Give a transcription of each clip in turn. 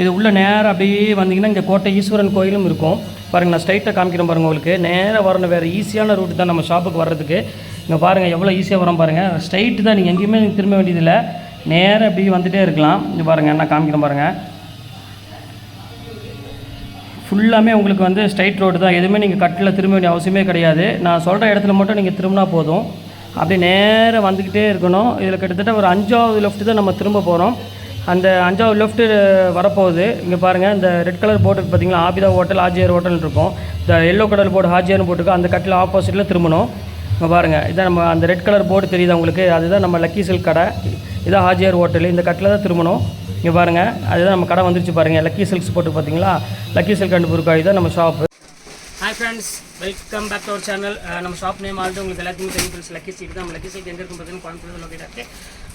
இது உள்ளே நேராக அப்படியே வந்தீங்கன்னா இங்கே கோட்டை ஈஸ்வரன் கோயிலும் இருக்கும். பாருங்கள் நான் ஸ்ட்ரைட்டாக காமிக்கிறேன் பாருங்கள் உங்களுக்கு. நேராக வரணும் வேறு ஈஸியான ரூட் தான் நம்ம ஷாப்புக்கு வர்றதுக்கு. இங்கே பாருங்கள் எவ்வளோ ஈஸியாக வரோம் பாருங்கள் ஸ்ட்ரைட்டு தான் நீங்கள் எங்கேயுமே திரும்ப வேண்டியதில்லை. நேராக அப்படியே வந்துகிட்டே இருக்கலாம். இங்கே பாருங்கள் நான் காமிக்கிறேன் பாருங்கள் ஃபுல்லாமே உங்களுக்கு வந்து ஸ்ட்ரைட் ரோடு தான். எதுவுமே நீங்கள் கட்டில் திரும்ப வேண்டிய அவசியமே கிடையாது. நான் சொல்கிற இடத்துல மட்டும் நீங்கள் திரும்பினா போதும். அப்படியே நேராக வந்துக்கிட்டே இருக்கணும். இதில் கிட்டத்தட்ட ஒரு அஞ்சாவது லெஃப்ட் தான் நம்ம திரும்ப போகிறோம் அந்த அஞ்சாவது லெஃப்ட்டு வரப்போகுது. இங்கே பாருங்கள் இந்த ரெட் கலர் போர்டு பார்த்தீங்களா ஆபிதா ஹோட்டல் ஆஜியர் ஹோட்டல்னு இருக்கும். இந்த எல்லோ கலர் போர்டு ஹாஜியர்னு போட்டுருக்கோம் அந்த கட்டில் ஆப்போசிட்டில் திரும்பணும். இங்கே பாருங்கள் இதான் நம்ம அந்த ரெட் கலர் போர்டு தெரியுது உங்களுக்கு? அதுதான் நம்ம லக்கி சில்க் கடை. இதான் ஹாஜியார் ஹோட்டல் இந்த கட்டில் தான் திரும்பணும். இங்கே பாருங்கள் அதுதான் நம்ம கடை வந்துருச்சு பாருங்கள் லக்கி சில்க்ஸ் போட்டு பார்த்தீங்களா லக்கி சில்க் அண்ட் புருக்காய் தான் நம்ம shop hi friends welcome back to our channel நம்ம ஷாப் நேம் ஆல்ரெடி உங்களுக்கு எல்லாத்தையும் தெரியும் லக்கி சீட் தான். நம்ம லக்கி சீட் எங்கே இருக்கும் பார்த்தீங்கன்னா கோயம்புத்தூர் லொக்கேட் இருக்குது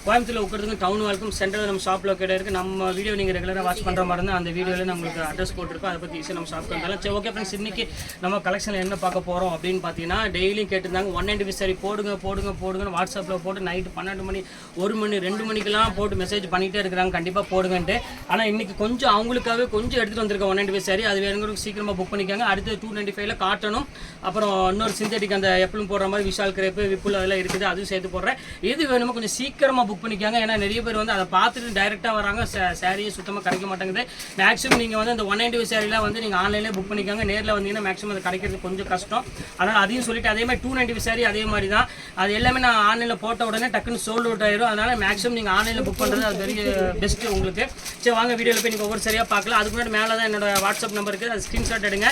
கோயம்புத்தூரில் உட்கிறதுக்கு டவுன் வாழ்க்கும் சென்டரில் நம்ம ஷாப் லொக்கேட் இருக்குது நம்ம வீடியோ நீங்கள் ரெகுலராக வாட்ச் பண்ணுற மாதிரி இருந்தால் அந்த வீடியோவில் நம்மளுக்கு அட்ரஸ் போட்டிருக்கோம். அதை பற்றி ஈஸியாக நம்ம ஷாப் இருந்தாலும் சரி ஓகே ஃப்ரெண்ட்ஸ் இன்றைக்கி நம்ம கலெக்ஷனில் என்ன பார்க்க போகிறோம் அப்படின்னு பார்த்தீங்கன்னா டெய்லியும் கேட்டிருந்தாங்க ஒன் நைன்டி சரி போடுங்க போடுங்க போடுங்கன்னு வாட்ஸ்அப்பில் போட்டு நைட்டு பன்னெண்டு மணி ஒரு மணி ரெண்டு மணிக்கெல்லாம் போட்டு மெசேஜ் பண்ணிகிட்டே இருக்கிறாங்க. கண்டிப்பாக போடுங்கன்ட்டு. ஆனால் இன்றைக்கி கொஞ்சம் அவங்களுக்காகவே கொஞ்சம் எடுத்துகிட்டு வந்திருக்கேன் ஒன் நைன்டி சரி அது வேணுங்கிறவங்க சீக்கிரமாக புக் பண்ணிக்காங்க. அடுத்து டூ நைன்டி ஃபைவ்ல காட்டணும். அப்புறம் இன்னொரு சிந்தட்டிக் அந்த எப்பளும் போடுற மாதிரி விஷால் கிரேப்பு விப்புல் அதெல்லாம் இருக்குது அதுவும் சேர்த்து போடுறேன். இது வேணுமோ கொஞ்சம் சீக்கிரமாக புக் புக் பண்ணிக்காங்க. ஏன்னா நிறைய பேர் வந்து அதை பார்த்துட்டு டைரெக்டாக வராங்க. சாரியே சுத்தமாக கிடைக்க மாட்டேங்குது. மேக்ஸிமம் நீங்கள் வந்து அந்த ஒன் நைன்டி சாரிலாம் வந்து நீங்கள் ஆன்லைனில் புக் பண்ணிக்காங்க. நேரில் வந்தீங்கன்னா மேக்ஸிமம் அது கிடைக்கிறது கொஞ்சம் கஷ்டம். அதனால் அதையும் சொல்லிட்டு அதே மாதிரி டூ நைன்டி சாரி அதே மாதிரி தான். அது எல்லாமே நான் ஆன்லைனில் போட்ட உடனே டக்குன்னு சோல்ட் அவுட் ஆயிரும். அதனால் மேக்ஸிமம் நீங்கள் ஆன்லைனில் புக் பண்ணுறது அது பெரிய பெஸ்ட்டு உங்களுக்கு. சரி வாங்க வீடியோவில் போய் நீங்கள் ஒவ்வொரு சரியாக பார்க்கலாம். அதுக்கு முன்னாடி மேலே தான் என்னோட வாட்ஸ்அப் நம்பர் இருக்குது அது ஸ்க்ரீன்ஷாட் எடுங்க.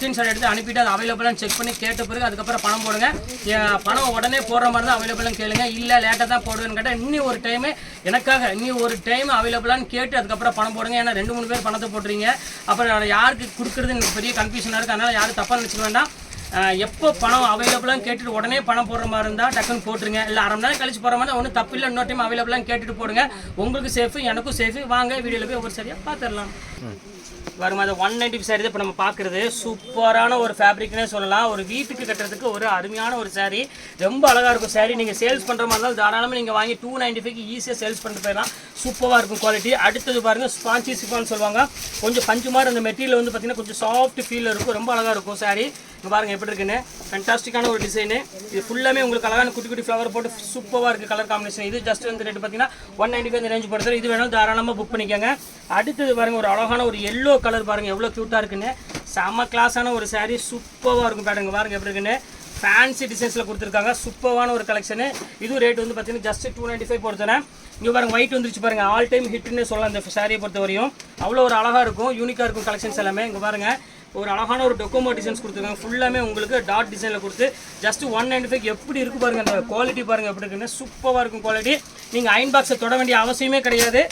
ஸ்க்ரீன்ஷாட் எடுத்து அனுப்பிட்டு அது அவைலபிளாக செக் பண்ணி கேட்ட பிறகு அதுக்கப்புறம் பணம் போடுங்க. பணம் உடனே போடுற மாதிரி தான் அவைலபிளாக கேளுங்க. இல்லை லேட்டாக தான் போடுவேன்னு கேட்டால் இன்னும் ஒரு டைமு எனக்காக இன்னும் ஒரு டைம் அவைலபிளான்னு கேட்டு அதுக்கப்புறம் பணம் போடுங்க. ஏன்னா ரெண்டு மூணு பேர் பணத்தை போட்டுறீங்க அப்புறம் யாருக்கு கொடுக்குறது எனக்கு பெரிய கன்ஃபியூஷனாக இருக்குது அதனால் யாரும் தப்பாக நினச்சிக்க வேண்டாம். எப்போ பணம் அவைலபிளாக கேட்டுட்டு உடனே பணம் போடுற மாதிரி இருந்தால் டக்குன்னு போட்டுருங்க. இல்லை அரை மணி நேரம் கழிச்சு போகிற மாதிரி ஒன்றும் தப்பு இல்லை. இன்னொரு டைம் அவைலபிளாக கேட்டுட்டு போடுங்க. உங்களுக்கு சேஃபு எனக்கும் சேஃபு வாங்க வீடியோவில் போய் ஒரு சரியாக பார்த்துடலாம் வரும் அது ஒன் நைன்டி சாரி இப்போ நம்ம பார்க்குறது. சூப்பரான ஒரு ஃபேப்ரிக்னே சொல்லலாம். ஒரு வீட்டுக்கு கட்டுறதுக்கு ஒரு அருமையான ஒரு சாரீ ரொம்ப அழகாக இருக்கும் சாரீ நீங்கள் சேல்ஸ் பண்ணுற மாதிரி இருந்தாலும் தாராளமாக நீங்கள் வாங்கி டூ நைன்டி ஃபைவ்க்கு ஈஸியாக சேல்ஸ் பண்ணிட்டு போயிடலாம். சூப்பராக இருக்கும் குவாலிட்டி அடுத்தது பாருங்கள் ஸ்பான்சி சிஃபான்னு சொல்லுவாங்க. கொஞ்சம் பஞ்சு மாதிரி அந்த மெட்டீரியல் வந்து பார்த்தீங்கன்னா கொஞ்சம் சாஃப்ட் ஃபீல் இருக்கும். ரொம்ப அழகாக இருக்கும் சாரீ இங்கே பாருங்கள் எப்படி இருக்குன்னு? ஃபேன்டாஸ்டிக்கான ஒரு டிசைனு இது ஃபுல்லாமே உங்களுக்கு அழகான குட்டி குட்டி ஃப்ளவர் போட்டு சூப்பராக இருக்குது கலர் காம்பினேஷன் இது ஜஸ்ட் வந்து ரேட் பார்த்தீங்கன்னா ஒன் நைன்டி ஃபைவ் ரேஞ்ச் போடுறது இது வேணும் தாராளமாக புக் பண்ணிக்கோங்க. அடுத்தது பாருங்கள் ஒரு அழகான ஒரு எல்லோ கலர் பாருங்கள் எவ்வளோ க்யூட்டாக இருக்குன்னு. செம்ம கிளாஸான ஒரு சாரீ சூப்பராக இருக்கும் பாருங்க பாருங்கள் எப்படி இருக்குன்னு. ஃபேன்சி டிசைன்ஸில் கொடுத்துருக்காங்க சூப்பரான ஒரு கலெக்ஷனு இதுவும் ரேட் வந்து பார்த்தீங்கன்னா ஜஸ்ட் டூ நைன்ட்டி ஃபைவ் பொறுத்தரேன் இங்கே பாருங்கள் ஒயிட் வந்துருச்சு பாருங்கள் ஆல் டைம் ஹிட்னு சொல்லலாம் அந்த சாரியை பொறுத்த வரையும் அவ்வளோ ஒரு அழகாக இருக்கும் யூனிக்காக இருக்கும் கலெக்ஷன்ஸ் எல்லாமே. இங்கே பாருங்கள் ஒரு அழகான ஒரு டொக்கோமோ டிசைன்ஸ் கொடுத்துருக்காங்க. ஃபுல்லாமே உங்களுக்கு டாட் டிசைனில் கொடுத்து ஜஸ்ட் ஒன் நைன்டி ஃபைவ் எப்படி இருக்கு பாருங்கள் அந்த குவாலிட்டி பாருங்கள் எப்படி இருக்குன்னு. சூப்பராக இருக்கும் குவாலிட்டி நீங்கள் அயன் பாக்ஸை தொட வேண்டிய அவசியமே கிடையாது.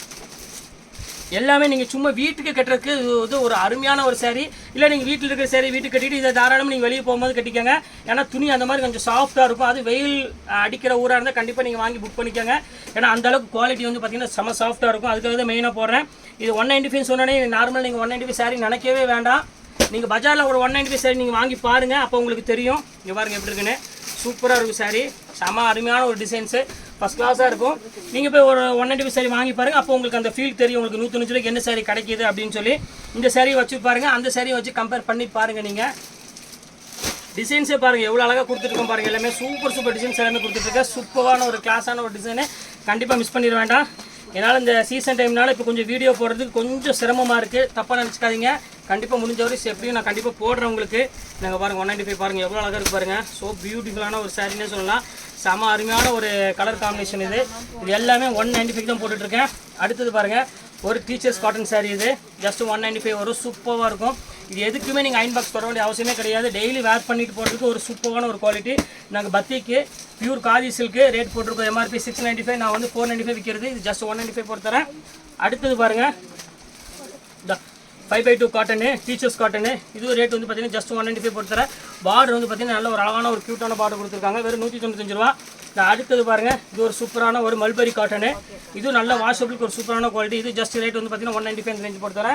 எல்லாமே நீங்கள் சும்மா வீட்டுக்கு கட்டுறதுக்கு இது வந்து ஒரு அருமையான ஒரு சேரீ இல்லை நீங்கள் வீட்டில் இருக்கிற சேரீ வீட்டுக்கு கட்டிட்டு இதை தாராளமாக நீங்கள் வெளியே போகும்போது கட்டிக்கோங்க. ஏன்னா துணி அந்த மாதிரி கொஞ்சம் சாஃப்ட்டாக இருக்கும். அது வெயில் அடிக்கிற ஊராக இருந்தால் கண்டிப்பாக நீங்கள் வாங்கி புக் பண்ணிக்கோங்க. ஏன்னா அந்தளவுக்கு குவாலிட்டி வந்து பார்த்தீங்கன்னா செம சாஃப்ட்டாக இருக்கும். அதுக்காக தான் மெயினாக போடுறேன். இது ஒன் நைன்டி ஃபைவ் சொன்னோடனே நார்மல் நீங்கள் ஒன் நைன்டி ஃபைவ் நினைக்கவே வேண்டாம். நீங்கள் பஜாரில் ஒரு ஒன் நைன்டி ஃபைவ் சாரீ நீங்கள் வாங்கி பாருங்கள் அப்போ உங்களுக்கு தெரியும். இங்கே பாருங்கள் எப்படி இருக்குன்னு. சூப்பராக இருக்கும் சாரீ செம அருமையான ஒரு டிசைன்ஸு ஃபஸ்ட் கிளாஸாக இருக்கும். நீங்கள் போய் ஒரு ஒன் நைன்டி சாரி வாங்கி பாருங்கள் அப்போ உங்களுக்கு அந்த ஃபீல் தெரியும். உங்களுக்கு நூற்றி ரூபாய்க்கு என்ன சாரி கிடைக்கிது அப்படின்னு சொல்லி. இந்த சாரியை வச்சு பாருங்கள் அந்த சாரியை வச்சு கம்பேர் பண்ணி பாருங்கள் நீங்கள் டிசைன்ஸே பாருங்கள் எவ்வளோ அழகாக கொடுத்துருக்கோம் பாருங்கள் எல்லாமே சூப்பர் சூப்பர் டிசைன்ஸ் எல்லாமே கொடுத்துட்ருக்கேன் சூப்பரான ஒரு கிளாஸான ஒரு டிசைனு கண்டிப்பாக மிஸ் பண்ணிட வேண்டாம். என்னால் இந்த சீசன் டைம்னால இப்போ கொஞ்சம் வீடியோ போடுறதுக்கு கொஞ்சம் சிரமமாக இருக்குது தப்பாக நினச்சிக்காதீங்க. கண்டிப்பாக முடிஞ்ச வரைக்கும் எப்படியும் நான் கண்டிப்பாக போடுறேன் உங்களுக்கு. நாங்கள் பாருங்கள் ஒன் நைன்டி ஃபைவ் பாருங்கள் எவ்வளோ அழகாக இருக்குது பாருங்கள் ஸோ பியூட்டிஃபுல்லான ஒரு சாரின்னே சொல்லலாம். செம அருமையான ஒரு கலர் காம்பினேஷன் இது. இது எல்லாமே ஒன் நைன்டி ஃபைவ் தான் போட்டுட்ருக்கேன். அடுத்தது பாருங்கள் ஒரு டீச்சர்ஸ் காட்டன் சாரீ இது. ஜஸ்ட் ஒன் நைன்டி ஃபைவ் வரும் சூப்பராக இருக்கும். இது எதுக்குமே நீங்கள் அயன் பாக்ஸ் போட வேண்டிய அவசியமே கிடையாது. டெய்லி வேர் பண்ணிட்டு போகிறதுக்கு ஒரு சூப்பரான ஒரு குவாலிட்டி நாங்கள் பத்திக்கு பியூர் காதி சில்க்கு ரேட் போட்டிருக்கோம். எம்ஆர்பி சிக்ஸ் நைன்டி ஃபைவ் நான் வந்து ஃபோர் நைன்டி ஃபைவ் விற்கிறது இது ஜஸ்ட் ஒன் நைன்டி ஃபைவ் போட்டு தரேன். அடுத்தது பாருங்கள் five by two cotton teachers cotton இது ரேட் வந்து பார்த்தீங்கன்னா ஜஸ்ட் ஒன் நைன்டி ஃபைவ் பொறுத்தர பார்டர் வந்து பார்த்தீங்கன்னா நல்ல ஒரு அழகான ஒரு க்யூட்டான பார்டர் கொடுத்துருக்காங்க. வெறும் நூற்றி தொண்ணூத்தஞ்சு ரூபா. அடுத்தது பாருங்கள் இது ஒரு சூப்பரான ஒரு மல்பரி காட்டனு இது நல்ல வாஷபிளுக்கு ஒரு சூப்பரான குவாலிட்டி இது ஜஸ்ட் ரேட் வந்து பார்த்தீங்கன்னா ஒன் நைன்டி ஃபைவ் ரேஞ்ச் பொறுத்தர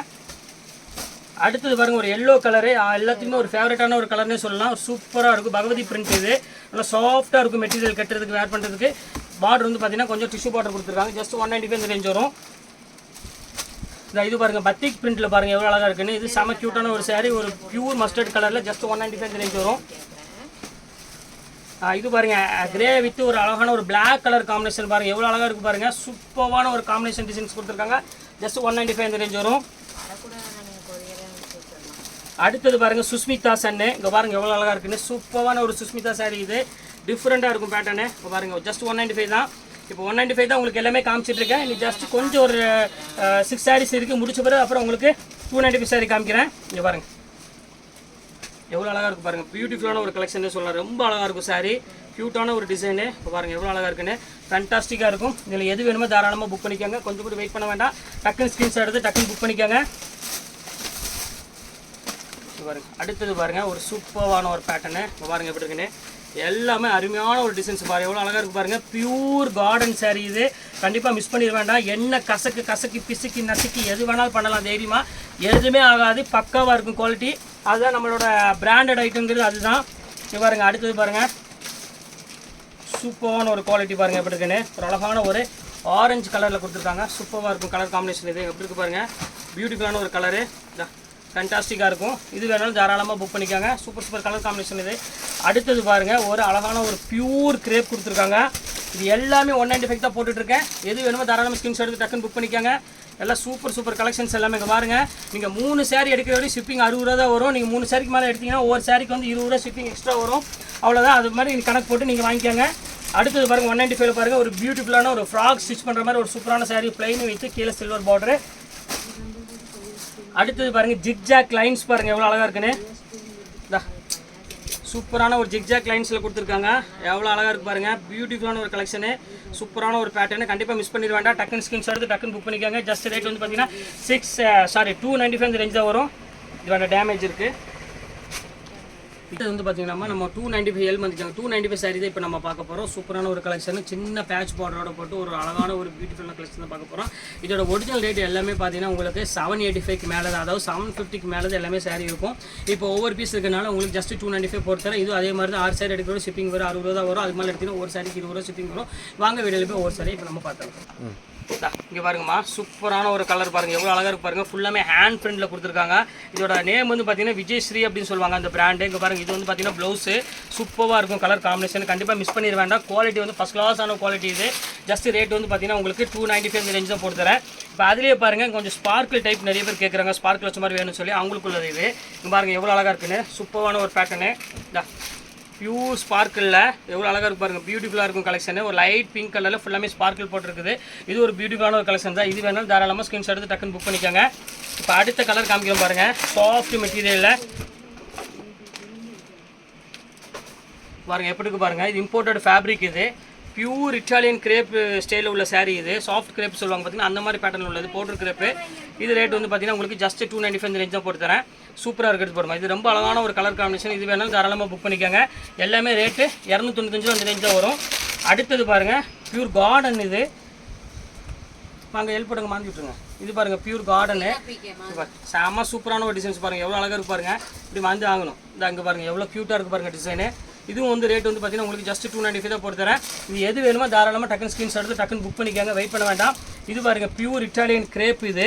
அடுத்தது பாருங்கள் ஒரு எல்லோ கலரு எல்லாத்துக்குமே ஒரு ஃபேவரட்டான ஒரு கலர்னே சொல்லலாம். சூப்பராக இருக்கும். பகவதி பிரிண்ட் இது. நல்லா சாஃப்டாக இருக்கும் மெட்டீரியல் கட்டுறதுக்கு வேர் பண்ணுறதுக்கு பார்டர் வந்து பார்த்தீங்கன்னா கொஞ்சம் டிஷ்யூ பார்டர் கொடுத்துருக்காங்க. Just one ninety five range வரும். இந்த இது பாருங்க பத்திக் பிரிண்ட்ல பாருங்க எவ்வளோ அழகா இருக்குன்னு. இது செம கியூட்டான ஒரு சாரி ஒரு பியூர் மஸ்டர்ட் கலர்ல just one ninety five range வரும். இது பாருங்க கிரே வித் ஒரு அழகான ஒரு பிளாக் கலர் காம்பினேஷன் பாருங்க. எவ்வளோ அழகா இருக்கு பாருங்க. சூப்பரான ஒரு காம்பினேஷன் டிசைன்ஸ் கொடுத்துருக்காங்க. Just one ninety five range வரும். அடுத்தது பாருங்க சுஸ்மிதா சன்னு. இங்க பாருங்க எவ்வளோ அழகா இருக்குன்னு. சூப்பரான ஒரு சுஸ்மிதா சாரி இது. டிஃப்ரெண்ட்டாக இருக்கும் பேட்டர்னு இப்போ பாருங்க ஜஸ்ட் ஒன் நைன்டி ஃபைவ் தான். இப்போ ஒன் நைன்டி ஃபைவ் தான் உங்களுக்கு எல்லாமே காமிச்சிட்டு இருக்கேன். இனி ஜஸ்ட் கொஞ்சம் ஒரு சிக்ஸ் சாரீஸ் இருக்குது முடிச்ச பிறகு அப்புறம் உங்களுக்கு டூ நைன்டி ஃபைவ் சாரீ காமிக்கிறேன். இங்கே பாருங்கள் எவ்வளோ அழகாக இருக்கும் பாருங்கள் பியூட்டிஃபுல்லான ஒரு கலெக்ஷன் சொல்லலாம். ரொம்ப அழகாக இருக்கும் சாரீ க்யூட்டான ஒரு டிசைனு இப்போ பாருங்கள் எவ்வளோ அழகாக இருக்குன்னு. ஃபேண்டாஸ்டிக்காக இருக்கும். இதில் எது வேணுமோ தாராளமாக புக் பண்ணிக்கோங்க. கொஞ்சம் கூட வெயிட் பண்ண வேண்டாம். டக்குன்னு ஸ்க்ரீன்ஷாட் எடுத்து டக்குன்னு புக் பண்ணிக்கோங்க. பாருங்கள் அடுத்தது பாருங்கள் ஒரு சூப்பரான ஒரு பேட்டர்னு இப்போ பாருங்கள் எப்படி இருக்குன்னு. எல்லாமே அருமையான ஒரு டிசைன்ஸ் பாரு. எவ்வளோ அழகாக இருக்கு பாருங்க. பியூர் கார்டன் saree இது. கண்டிப்பாக மிஸ் பண்ணிட வேண்டாம். என்ன கசக்கு கசக்கி பிசுக்கி நசுக்கி எது வேணாலும் பண்ணலாம் தைரியமாக எதுவுமே ஆகாது. பக்காவாக இருக்கும் குவாலிட்டி அதுதான் நம்மளோட பிராண்டட் ஐட்டங்கிறது அதுதான். இது பாருங்கள் அடுத்தது பாருங்கள் சூப்பரான ஒரு குவாலிட்டி பாருங்கள் எப்படி இருக்குன்னு. ஒரு அழகான ஒரு ஆரஞ்சு கலரில் கொடுத்துருக்காங்க. சூப்பராக இருக்கும் கலர் காம்பினேஷன் இது. எப்படி இருக்கு பாருங்கள் பியூட்டிஃபுல்லான ஒரு கலரு ஃபேண்டாஸ்டிக்காக இருக்கும். இது வேணாலும் தாராளமாக புக் பண்ணிக்காங்க. சூப்பர் சூப்பர் கலர் காம்பினேஷன் இது. அடுத்தது பாருங்கள் ஒரு அழகான ஒரு பியூர் கிரேப் கொடுத்துருக்காங்க. இது எல்லாமே ஒன் நைன்டி ஃபைவ் தான் போட்டுட்ருக்கேன். எது வேணுமோ தாராளமாக ஸ்கிரீன்ஷாட் எடுத்து டக்குன்னு புக் பண்ணிக்காங்க. எல்லாம் சூப்பர் சூப்பர் கலெக்ஷன்ஸ் எல்லாமே இங்கே பாருங்கள் நீங்கள் மூணு சேரீ எடுக்கிற வரையும் ஷிப்பிங் அறுபது ரூபா தான் வரும். நீங்கள் மூணு சேரீக்கு மேலே எடுத்தீங்கன்னா ஒவ்வொரு சேரீக்கு வந்து இருபது ரூபா ஷிப்பிங் எக்ஸ்ட்ரா வரும். அவ்வளோதான் அது மாதிரி நீங்கள் கணக்கு போட்டு நீங்கள் வாங்கிக்கோங்க. அடுத்தது பாருங்க ஒன் நைன்டி ஃபைவ் பாருங்கள் ஒரு பியூட்டிஃபுல்லான ஒரு ஃப்ராக் ஸ்டிச் பண்ணுற மாதிரி ஒரு சூப்பரான சாரீ பிளைன் வித்து கீழே சில்வர் பார்டரு அடுத்தது பாருங்கள் ஜிக்ஜாக் லைன்ஸ் பாருங்கள் எவ்வளோ அழகாக இருக்குன்னு. சூப்பரான ஒரு ஜிக்ஜாக் லைன்ஸில் கொடுத்துருக்காங்க. எவ்வளோ அழகாக இருக்கு பாருங்கள் பியூட்டிஃபுல்லான ஒரு கலெக்ஷனு சூப்பரான ஒரு பேட்டர்னு கண்டிப்பாக மிஸ் பண்ணிட வேண்டாம். டக்குன்னு ஸ்கிரீன்ஷாட் எடுத்து டக்குன்னு புக் பண்ணிக்காங்க. ஜஸ்ட் ரேட் வந்து பார்த்தீங்கன்னா six sari two ninety five range தான் வரும். இதோட டேமேஜ் இருக்குது இது வந்து பார்த்தீங்கன்னா நம்ம டூ நைன்டி ஃபைவ் எல் வந்துச்சாங்க டூ நைன்டி ஃபைவ் சாரி தான் இப்போ நம்ம பார்க்க போகிறோம் சூப்பரான ஒரு கலெக்ஷன் சின்ன பேட்ச் பார்டரோட போட்டு ஒரு அழகான ஒரு பியூட்டிஃபுல்லான கலெக்ஷன் தான் பார்க்க போகிறோம் இதோட ஒரிஜினல் ரேட் எல்லாமே பார்த்தீங்கன்னா உங்களுக்கு செவன் எயிட்டி ஃபைவ்க்கு மேலே தான் அதாவது செவன் ஃபிஃப்டிக்கு மேலே தான் எல்லாமே சாரி இருக்கும். இப்போ ஒவ்வொரு பீஸ் இருக்கனால உங்களுக்கு ஜஸ்ட் டூ நைன்டி ஃபைவ் போட்டு இது அதே மாதிரி தான். ஆறு சாரி எடுக்கிறோம் ஷிப்பிங் வரும். அறுபது ரூபா வரும். அது மாதிரி எடுத்தீங்கன்னா ஒரு சாரிக்கு இருபது ரூபா ஷிப்பிங் வரும். வாங்க வீடியோவில் போய் ஒரு சாரி இப்போ நம்ம பார்த்தோம் இங்கே பாருங்கம்மா. சூப்பரான ஒரு கலர் பாருங்கள் எவ்வளோ அழகாக இருக்கு பாருங்கள் ஃபுல்லாமே ஹேண்ட் பிரிண்டில் கொடுத்துருக்காங்க. இதோட நேம் வந்து பார்த்தீங்கன்னா விஜயஸ்ரீ அப்படின்னு சொல்லுவாங்க அந்த பிராண்டு இங்கே பாருங்கள் இது வந்து பார்த்தீங்கன்னா ப்ளவுஸு சூப்பராக இருக்கும் கலர் காம்பினேஷன் கண்டிப்பாக மிஸ் பண்ணிட வேண்டாம். குவாலிட்டி வந்து ஃபஸ்ட் கிளாஸான குவாலிட்டி இது. ஜஸ்ட் ரேட் வந்து பார்த்தீங்கன்னா உங்களுக்கு டூ நைன்டி ஃபைவ் ரேஞ்ச் தான் போட்டு இப்போ அதுலேயே பாருங்கள் கொஞ்சம் ஸ்பார்க்கிள் டைப் நிறைய பேர் கேட்குறாங்க ஸ்பார்க்கிள் வச்ச மாதிரி வேணும்னு சொல்லி அவங்களுக்குள்ளது இது. இங்கே பாருங்கள் எவ்வளோ அழகாக இருக்குன்னு. சூப்பரான ஒரு பேட்டர்னு பியூர் ஸ்பார்க்கிளில் எவ்வளோ அழகாக இருக்கு பாருங்கள் பியூட்டிஃபுல்லாக இருக்கும் கலெக்ஷன் ஒரு லைட் பிங்க் கலரில் ஃபுல்லாமே ஸ்பார்க்கிள் போட்டிருக்குது. இது ஒரு பியூட்டிஃபுல்லான ஒரு கலெக்ஷன் தான். இது வேணாலும் தாராளமாக ஸ்க்ரீன்ஷாட் எடுத்து டக்குன்னு புக் பண்ணிக்கோங்க. இப்போ அடுத்த கலர் காமிக்கிறோம் பாருங்கள் சாஃப்ட் மெட்டீரியலில் பாருங்கள் எப்படி இருக்கு பாருங்கள் இது இம்போர்ட்டட் ஃபேப்ரிக் இது. பியூர் இட்டாலியன் கிரேப் ஸ்டைலில் உள்ள சாரீ இது. சாஃப்ட் கிரேப் சொல்லுவாங்க பார்த்தீங்கன்னா அந்த மாதிரி பேட்டர்ன் உள்ளது. போட்டு கிரேப்பு இது ரேட் வந்து பார்த்தீங்கன்னா உங்களுக்கு just two ninety five range தான் போட்டு தரேன். சூப்பராக இருக்கிறது போடுமா இது ரொம்ப அழகான ஒரு கலர் காம்பினேஷன் இது வேணாலும் தாராளமாக புக் பண்ணிக்கோங்க. எல்லாமே ரேட்டு இரநூத்தொண்ணூத்தஞ்சு அந்த ரேஞ்ச் தான் வரும். அடுத்தது பாருங்கள் பியூர் கார்டன் இது. வாங்க ஹெல்ப் பண்ணுங்க மாற்றி விட்டுருங்க. இது பாருங்க பியூர் கார்டனு செம்ம சூப்பரான ஒரு டிசைன்ஸ் பாருங்க. எவ்வளோ அழகாக இருக்கு பாருங்க. இப்படி வந்து வாங்கணும். இந்த அங்கே பாருங்க எவ்வளோ க்யூட்டாக இருக்கு பாருங்க டிசைனு இதுவும் வந்து ரேட் வந்து பார்த்தீங்கன்னா உங்களுக்கு ஜஸ்ட் டூ நைன்டி ஃபைவ் தான் போட்டு தரேன். இது எது வேணுமோ தாராளமாக டக்குன்னு ஸ்க்ரீன்ஷாட் எடுத்து டக்குன்னு புக் பண்ணிக்கோங்க. வெயிட் பண்ண வேண்டாம். இது பாருங்க பியூர் இட்டாலியன் கிரேப் இது.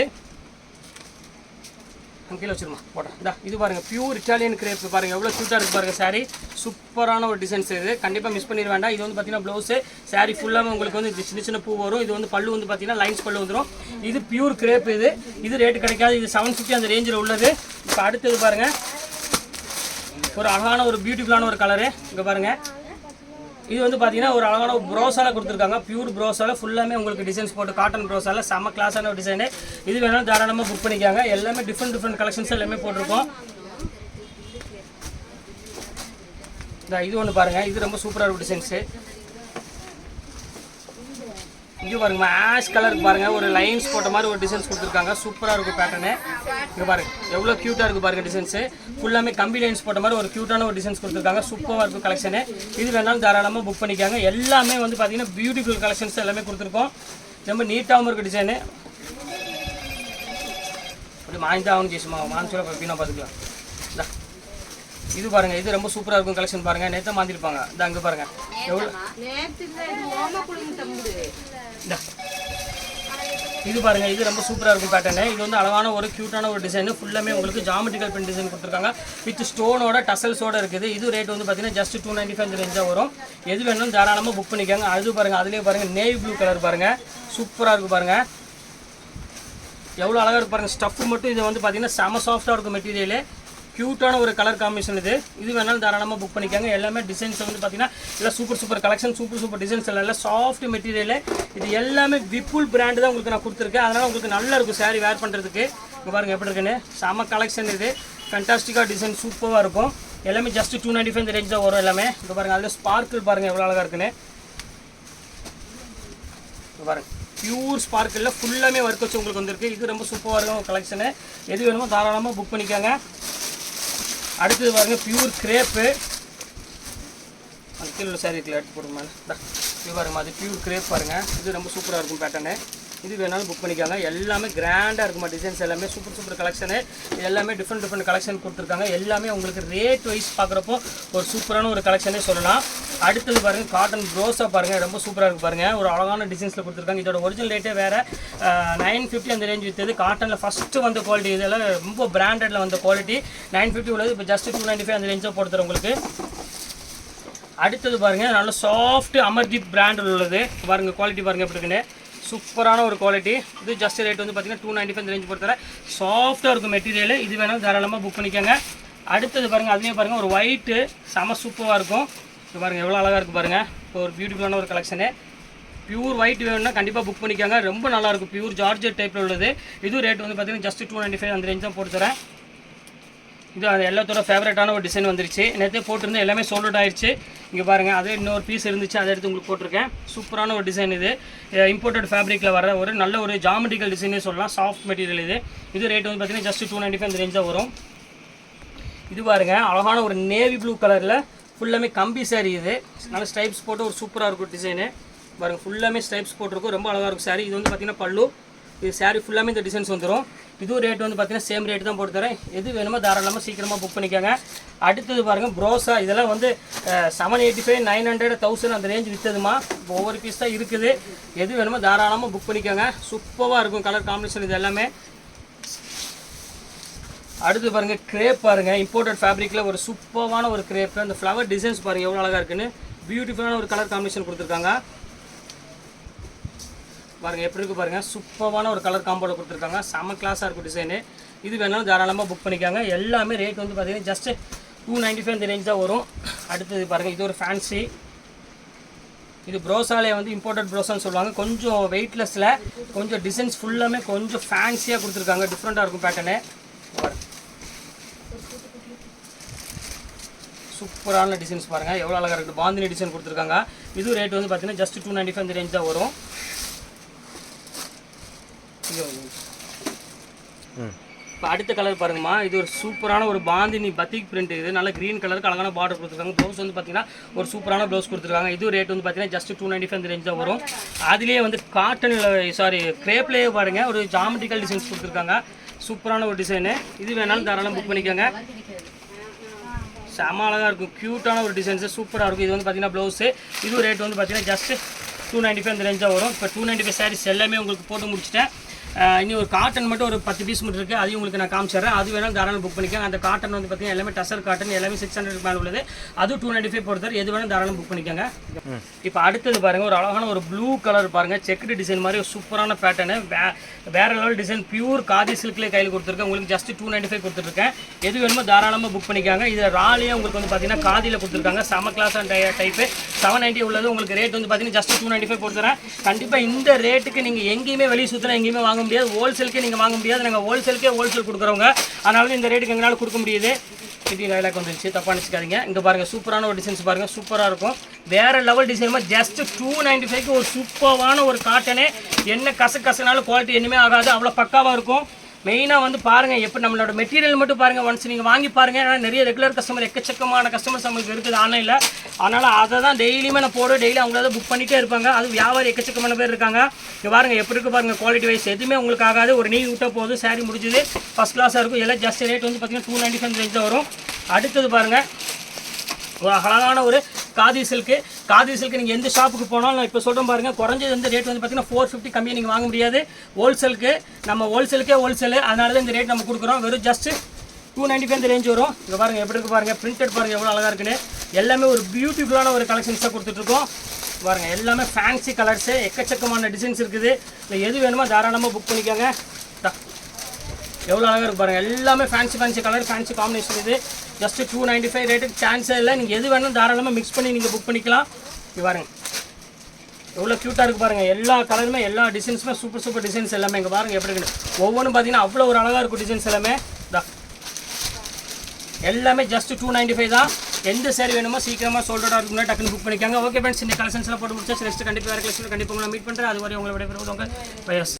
கீழே வச்சிருமா? போட்டேன் இந்த இது பாருங்க பியூர் இட்டாலியன் கிரேப் பாருங்க எவ்வளோ க்யூட்டாக இருக்கு பாருங்க சாரி சூப்பரான ஒரு டிசைன்ஸ் இது. கண்டிப்பாக மிஸ் பண்ணிட வேண்டாம். இது வந்து பார்த்தீங்கன்னா ப்ளவுஸு சாரி ஃபுல்லாக உங்களுக்கு வந்து சின்ன சின்ன பூ வரும். இது வந்து பல்லு வந்து பார்த்தீங்கன்னா லைன்ஸ் பல்லு வந்துடும் இது பியூர் கிரேப் இது. இது ரேட்டு கிடைக்காது. இது செவன் ஃபிஃப்டி அந்த ரேஞ்சில் உள்ளது. இப்போ அடுத்தது பாருங்க. ஒரு அழகான ஒரு பியூட்டிஃபுல்லான ஒரு கலரு இங்கே பாருங்க. இது வந்து பார்த்தீங்கன்னா ஒரு அழகான ஒரு ப்ரோஸால கொடுத்துருக்காங்க. பியூர் ப்ரோஸால ஃபுல்லாமே உங்களுக்கு டிசைன்ஸ் போட்டு காட்டன் ப்ரோஸால செம கிளாஸான ஒரு டிசைனு இது வேணாலும் தாராளமாக புக் பண்ணிக்காங்க. எல்லாமே டிஃப்ரெண்ட் டிஃப்ரெண்ட் கலெக்ஷன்ஸ் எல்லாமே போட்டிருக்கோம். இது ஒன்று பாருங்கள் இது ரொம்ப சூப்பராக இருக்கும் டிசைன்ஸு இங்கே பாருங்க ஆஷ் கலருக்கு பாருங்கள் ஒரு லைன்ஸ் போட்ட மாதிரி ஒரு டிசைன்ஸ் கொடுத்துருக்காங்க. சூப்பராக இருக்கும் பேட்டர்னு இங்கே பாருங்க எவ்வளோ க்யூட்டாக இருக்குது பாருங்க டிசைன்ஸு ஃபுல்லாமே கம்பி லைன்ஸ் போட்ட மாதிரி ஒரு க்யூட்டான ஒரு டிசைன்ஸ் கொடுத்துருக்காங்க. சூப்பராக இருக்கும் கலெக்ஷனு இது வேணாலும் தாராளமாக புக் பண்ணிக்காங்க. எல்லாமே வந்து பார்த்தீங்கன்னா பியூட்டிஃபுல் கலெக்ஷன்ஸ் எல்லாமே கொடுத்துருக்கோம். ரொம்ப நீட்டாகவும் இருக்குது டிசைனு அப்படி மாய்ந்தா ஆகணும் ஜெய்சுமா மாஞ்சோட பார்த்துக்கலாம் இது பாருங்க இது ரொம்ப சூப்பராக இருக்கும் கலெக்ஷன் பாருங்க. நேற்று மாந்திருப்பாங்க இந்த அங்கே பாருங்க. எவ்வளோ? இது. பாருங்க இது ரொம்ப சூப்பராக இருக்கும் பேட்டர்னு இது வந்து அழகான ஒரு க்யூட்டான ஒரு டிசைன் ஃபுல்லாமே உங்களுக்கு ஜாமெட்ரிக்கல் பிரிண்ட் டிசைன் கொடுத்துருக்காங்க. வித் ஸ்டோனோட டசல்ஸோட இருக்குது. இது ரேட் வந்து பார்த்தீங்கன்னா ஜஸ்ட் டூ நைன்டி ஃபைவ் ரேஞ்சாக வரும். எது வேணாலும் தாராளமாக புக் பண்ணிக்கோங்க. அது பாருங்க அதுலேயே பாருங்க நேவி ப்ளூ கலர் பாருங்க. சூப்பராக இருக்கும் பாருங்க. எவ்வளோ அழகாக இருக்கு பாருங்க ஸ்டஃப் மட்டும் இது வந்து பார்த்தீங்கன்னா செம சாஃப்டாக இருக்கும் மெட்டீரியலு க்யூட்டான ஒரு கலர் காம்பினேஷன் இது. இது வேணாலும் தாராளமாக புக் பண்ணிக்கோங்க. எல்லாமே டிசைன்ஸ் வந்து பார்த்தீங்கன்னா எல்லாம் super super collection super super designs எல்லாம் எல்லாம் சாஃப்ட் மெட்டீரியலு இது எல்லாமே விப்புல் பிராண்டு தான் உங்களுக்கு நான் கொடுத்துருக்கேன். அதனால் உங்களுக்கு நல்லா இருக்கும் saree வேர் பண்ணுறதுக்கு இங்கே பாருங்கள் எப்படி இருக்குன்னு? செம கலெக்ஷன் இது. ஃபேண்டாஸ்டிக்காக டிசைன் சூப்பராக இருக்கும். எல்லாமே just two ninety five range தான் வரும் எல்லாமே. இப்போ பாருங்கள் அதில் ஸ்பார்க்கிள் பாருங்கள் எவ்வளோ அழகாக இருக்குன்னு. பாருங்கள் பியூர் ஸ்பார்க்கில் ஃபுல்லாமே ஒர்க் வச்சு உங்களுக்கு வந்திருக்கு. இது ரொம்ப சூப்பராக இருக்கும் கலெக்ஷனு எது வேணுமோ தாராளமாக புக் பண்ணிக்கோங்க. அடுத்தது பாருங்க பியூர் கிரேப்பு அது கீழே சாரி இருக்குல்ல எடுத்து போடுங்க மேலே. இந்தா, பாருங்க அது பியூர் கிரேப் பாருங்க. இது ரொம்ப சூப்பராக இருக்கும் பேட்டர்னு இது வேணாலும் புக் பண்ணிக்காங்க எல்லாமே கிராண்டாக இருக்குமா டிசைன்ஸ் எல்லாமே? சூப்பர் சூப்பர் கலெக்ஷனு எல்லாமே டிஃப்ரெண்ட் டிஃப்ரெண்ட் கலெக்ஷன் கொடுத்துருக்காங்க. எல்லாமே உங்களுக்கு ரேட் வைஸ் பார்க்குறப்போ ஒரு சூப்பரான ஒரு கலெக்ஷனே சொல்லலாம். அடுத்தது பாருங்கள் காட்டன் க்ரோஸாக பாருங்கள் ரொம்ப சூப்பராக இருக்குது பாருங்கள் ஒரு அழகான டிசைன்ஸில் கொடுத்துருக்காங்க. இதோட ஒரிஜினல் ரேட்டே வேறு நைன் ஃபிஃப்டி அந்த ரேஞ்ச் விற்றது காட்டனில் ஃபஸ்ட்டு வந்த குவாலிட்டி இதெல்லாம் ரொம்ப பிராண்டடில் வந்த குவாலிட்டி நைன் ஃபிஃப்டி உள்ளது. இப்போ ஜஸ்ட் டூ நைன்ட்டி ஃபைவ் அந்த ரேஞ்சாக போடுத்துறேன் உங்களுக்கு. அடுத்தது பாருங்கள் நல்ல சாஃப்ட் அமர்தீப் பிராண்டில் உள்ளது. பாருங்கள் குவாலிட்டி பாருங்கள் எப்படி இருக்குன்னு. சூப்பரான ஒரு குவாலிட்டி இது ஜஸ்ட் ரேட் வந்து பார்த்தீங்கன்னா டூ நைன்ட்டி ஃபைவ் ரேஞ்ச் பொறுத்தவரை. சாஃப்டாக இருக்கும் மெட்டீரியல் இது வேணாலும் தாராளமாக புக் பண்ணிக்கோங்க. அடுத்தது பாருங்கள் அதுலேயே பாருங்கள் ஒரு ஒயிட்டு செம சூப்பராக இருக்கும். இது பாருங்கள் எவ்வளோ அழகாக இருக்குது பாருங்கள் இப்போ ஒரு பியூட்டிஃபுல்லான ஒரு கலெக்ஷனு பியூர் ஒயிட் வேணும்னா கண்டிப்பாக புக் பண்ணிக்கோங்க. ரொம்ப நல்லாயிருக்கும் பியூர் ஜார்ஜெட் டைப்பில் உள்ளது. இது ரேட் வந்து பார்த்தீங்கன்னா ஜஸ்ட் டூ நைன்டி ஃபைவ் அந்த ரேஞ்ச் தான் போட்டு தரேன் இது அது எல்லாத்தோட ஃபேவரட்டான ஒரு டிசைன் வந்துருச்சு. நேற்று போட்டிருந்தேன் எல்லாமே சோல்ட் ஆயிடுச்சு இங்கே பாருங்கள் அதே இன்னொரு பீஸ் இருந்துச்சு அதை எடுத்து உங்களுக்கு போட்டிருக்கேன். சூப்பரான ஒரு டிசைன் இது. இம்போர்ட்டட் ஃபேப்ரிக்கில் வர ஒரு நல்ல ஒரு ஜாமெட்ரிக்கல் டிசைனே சொல்லலாம். சாஃப்ட் மெட்டீரியல் இது. இது ரேட் வந்து பார்த்தீங்கன்னா ஜஸ்ட் டூ நைன்டி ஃபைவ் அந்த வரும். இது பாருங்க அழகான ஒரு நேவி ப்ளூ கலரில் ஃபுல்லாமே கம்பி saree இது. நல்ல ஸ்ட்ரைப்ஸ் போட்டு ஒரு சூப்பராக இருக்கும் டிசைனு பாருங்க ஃபுல்லாமே ஸ்ட்ரைப்ஸ் போட்டிருக்கும். ரொம்ப அழகாக இருக்கும் saree. இது வந்து பார்த்தீங்கன்னா பல்லு. இது சாரீ ஃபுல்லாமே இந்த டிசைன்ஸ் வந்துடும் இதுவும் ரேட் வந்து பார்த்தீங்கன்னா சேம் ரேட் தான் போட்டு தரேன். எது வேணுமோ தாராளமாக சீக்கிரமாக புக் பண்ணிக்கோங்க. அடுத்தது பாருங்கள் ப்ரோஸா இதெல்லாம் வந்து seven eighty five nine hundred thousand அந்த ரேஞ்ச் விற்றதுமா ஒவ்வொரு பீஸ் தான் இருக்குது. எது வேணுமோ தாராளமாக புக் பண்ணிக்கோங்க. சூப்பராக இருக்கும் கலர் காம்பினேஷன் இது எல்லாமே. அடுத்து பாருங்க க்ரேப் பாருங்க. இம்போர்ட்டட் ஃபேப்ரிக்கில் ஒரு சூப்பரான ஒரு கிரேப் அந்த ஃப்ளவர் டிசைன்ஸ் பாருங்கள் எவ்வளோ அழகாக இருக்குன்னு. பியூட்டிஃபுல்லான ஒரு கலர் காம்பினேஷன் கொடுத்துருக்காங்க. பாருங்க எப்படி இருக்கு பாருங்க. சூப்பரான ஒரு கலர் காம்போட கொடுத்துருக்காங்க. செம கிளாஸாக இருக்கும் டிசைனு இது வேணாலும் தாராளமாக புக் பண்ணிக்காங்க. எல்லாமே ரேட் வந்து பார்த்தீங்கன்னா ஜஸ்ட்டு டூ நைன்ட்டி ஃபைவ் இந்த ரேஞ்ச் தான் வரும். அடுத்தது பாருங்கள் இது ஒரு ஃபேன்சி இது ப்ரோஸாலே வந்து இம்போர்ட்டட் ப்ரோஸான்னு சொல்லுவாங்க. கொஞ்சம் வெயிட்லெஸ்ஸில் கொஞ்சம் டிசைன்ஸ் ஃபுல்லாமே கொஞ்சம் ஃபேன்சியாக கொடுத்துருக்காங்க. டிஃப்ரெண்ட்டாக இருக்கும் பேட்டர்னு சூப்பரான டிசைன்ஸ் பாருங்கள் எவ்வளோ அழகாக இருக்குது. பாந்தினி டிசைன் கொடுத்துருக்காங்க. இது ரேட் வந்து பார்த்தீங்கன்னா just two ninety five range தான் வரும். இப்போ அடுத்த கலர் பாருங்கம்மா. இது ஒரு சூப்பரான ஒரு பாந்தினி பத்திக் பிரிண்ட் இது நல்ல க்ரீன் கலருக்கு அழகான பார்டர் கொடுத்துருக்காங்க. ப்ளவுஸ் வந்து பார்த்தீங்கன்னா ஒரு சூப்பரான ப்ளவுஸ் கொடுத்துருக்காங்க. இது ரேட் வந்து பார்த்தீங்கன்னா just two ninety five range தான் வரும். அதுலேயே வந்து காட்டனில் சாரி கிரேப்லேயே பாருங்க. ஒரு ஜாமெட்ரிக்கல் டிசைன்ஸ் கொடுத்துருக்காங்க. சூப்பரான ஒரு டிசைனு இது வேணாலும் தாராளம் புக் பண்ணிக்கோங்க. செம அழகாக இருக்கும். க்யூட்டான ஒரு டிசைன்ஸு சூப்பராக இருக்கும். இது வந்து பார்த்தீங்கன்னா ப்ளவுஸு இது ரேட் வந்து பார்த்தீங்கன்னா ஜஸ்ட் டூ நைன்ட்டி ஃபைவ் அந்த ரேஞ்சாக வரும். இப்போ டூ நைன்ட்டி ஃபைவ் சாரீஸ் எல்லாமே உங்களுக்கு போட்டு முடிச்சிட்டேன். இனி ஒரு காட்டன் மட்டும் ஒரு பத்து பீஸ் மட்டும் இருக்குது அதையும் உங்களுக்கு நான் காமிச்சிடுறேன். அது வேணாலும் தாராளம் புக் பண்ணிக்கோங்க அந்த காட்டன் வந்து பார்த்தீங்கன்னா எல்லாமே டசர் காட்டன் எல்லாமே சிக்ஸ் ஹண்ட்ரட் மேலே உள்ளது. அது டூ நைன்ட்டி ஃபைவ் பொறுத்தவரை எது வேணாலும் தாராளம் புக் பண்ணிக்கோங்க. இப்போ அடுத்தது பாருங்க ஒரு அழகான ஒரு ப்ளூ கலர் பாருங்க. செக்குடு டிசைன் மாதிரி ஒரு சூப்பரான பேட்டர்னு வேற லெவல் டிசைன் பியூர் காதி சில்க்லேயே கையில் கொடுத்துருக்கேன். உங்களுக்கு ஜஸ்ட் டூ நைன்ட்டி ஃபைவ் கொடுத்துருக்கேன். எது வேணுமோ தாராளமாக புக் பண்ணிக்காங்க. இது ராலியே உங்களுக்கு வந்து பார்த்தீங்கன்னா காதியில் கொடுத்துருக்காங்க. செம கிளாஸ் டைப்பு செவன் நைன்ட்டி உள்ளது. உங்களுக்கு ரேட் வந்து பார்த்தீங்கன்னா ஜஸ்ட் டூ நைன்ட்டி ஃபைவ் கொடுத்துறேன். கண்டிப்பாக இந்த ரேட்டுக்கு நீங்கள் எங்கேயுமே வெளியே சுற்றினா எங்கேயுமே வாங்க முடியாது. ஹோல்சேலுக்கே நீங்கள் வாங்க முடியாது. நாங்கள் ஹோல்சேலுக்கே ஹோல்சேல் கொடுக்குறவங்க. அதனால இந்த ரேட்டுக்கு எங்களால் கொடுக்க முடியுது. சிட்டி லைலாக் வந்துருச்சு தப்பாக நினச்சிக்காதீங்க. இங்கே பாருங்கள் சூப்பரான ஒரு டிசைன்ஸ் பாருங்கள் சூப்பராக இருக்கும். வேறு level design just two ninety ஃபைவ்க்கு ஒரு சூப்பரான ஒரு காட்டனே என்ன கச கசனாலும் குவாலிட்டி என்னமே ஆகாது. அவ்வளோ பக்காவாக இருக்கும். மெயினாக வந்து பாருங்கள் எப்போ நம்மளோட மெட்டீரியல் மட்டும் பாருங்கள் ஒன்ஸ் நீங்கள் வாங்கி பாருங்கள் ஏன்னா நிறைய ரெகுலர் கஸ்டமர் எக்கச்சக்கமான கஸ்டமர்ஸ் நம்மளுக்கு இருக்குது ஆன்லைனில் அதனால் அதை தான் டெய்லியுமே நான் போடுவேன். டெய்லி அவங்கள தான் புக் பண்ணிகிட்டே இருப்பாங்க. அது வியாபாரி எக்கச்சக்கமான பேர் இருக்காங்க. இங்கே பாருங்கள் எப்படி இருக்கு பாருங்கள் குவாலிட்டி வைஸ் எதுவுமே உங்களுக்கு ஆகாது. ஒரு நீ விட்டால் போதும் சாரி முடிஞ்சது. ஃபஸ்ட் கிளாஸாக இருக்கும். எல்லாம் ஜஸ்ட் ரேட் வந்து பார்த்தீங்கன்னா டூ நைன்ட்டி ஃபைவ் ரேஞ்ச் வரும். அடுத்தது பாருங்கள் ஒரு அழகான ஒரு காதி சில்க்கு காதி சில்க்கு நீங்கள் எந்த ஷாப்புக்கு போனாலும் நான் இப்போ சொல்கிறேன் பாருங்கள் குறைஞ்சது வந்து ரேட் வந்து பார்த்தீங்கன்னா ஃபோர் ஃபிஃப்டி கம்மியாக நீங்கள் வாங்க முடியாது. ஹோல்சேலுக்கு நம்ம ஹோல்சேலுக்கே ஹோல்சேலு அதனால தான் இந்த ரேட் நம்ம கொடுக்குறோம். வெறும் just two ninety five range வரும். இங்கே பாருங்கள் எப்படி இருக்கு பாருங்கள் பிரிண்டட் பாருங்கள் எவ்வளோ அழகாக இருக்குன்னு. எல்லாமே ஒரு பியூட்டிஃபுல்லான ஒரு கலெக்ஷன்ஸாக கொடுத்துட்ருக்கோம் பாருங்கள் எல்லாமே ஃபேன்சி கலர்ஸு எக்கச்சக்கமான டிசைன்ஸ் இருக்குது. இல்லை எது வேணுமோ தாராளமாக புக் பண்ணிக்கோங்க. எவ்வளோ அழகாக இருக்கு பாருங்கள் எல்லாமே fancy fancy colour fancy combination இது. ஜஸ்ட் டூ நைன்ட்டி ஃபைவ் ரேட்டுக்கு சான்ஸே இல்லை. நீங்கள் எது வேணும் தாராளமாக மிக்ஸ் பண்ணி நீங்கள் புக் பண்ணிக்கலாம். இது பாருங்க. எவ்வளோ க்யூட்டாக இருக்குது பாருங்கள் எல்லா கலருமே எல்லா டிசைன்ஸுமே சூப்பர் சூப்பர் டிசைன்ஸ் எல்லாமே. இங்கே பாருங்கள் எப்படி இருக்குன்னு. ஒவ்வொன்றும் பார்த்தீங்கன்னா அவ்வளோ ஒரு அழகாக இருக்கும் டிசைன்ஸ் எல்லாமே. தான் எல்லாமே ஜஸ்ட் டூ நைன்ட்டி ஃபைவ் தான். எந்த சேர் வேணுமோ சீக்கிரமாக சோல்டராக இருக்குன்னா டக்குன்னு புக் பண்ணிக்காங்க. ஓகே ஃப்ரெண்ட்ஸ் இந்த கலெக்ஷன்ஸ்லாம் போட்டு முடிச்சா நெக்ஸ்ட் கண்டிப்பாக வேறு கலெக்ஷன் கண்டிப்பாக உங்களை மீட் பண்ணுறேன் அது வரை உங்களை விடைபெறுவது உங்கள் பயஸ்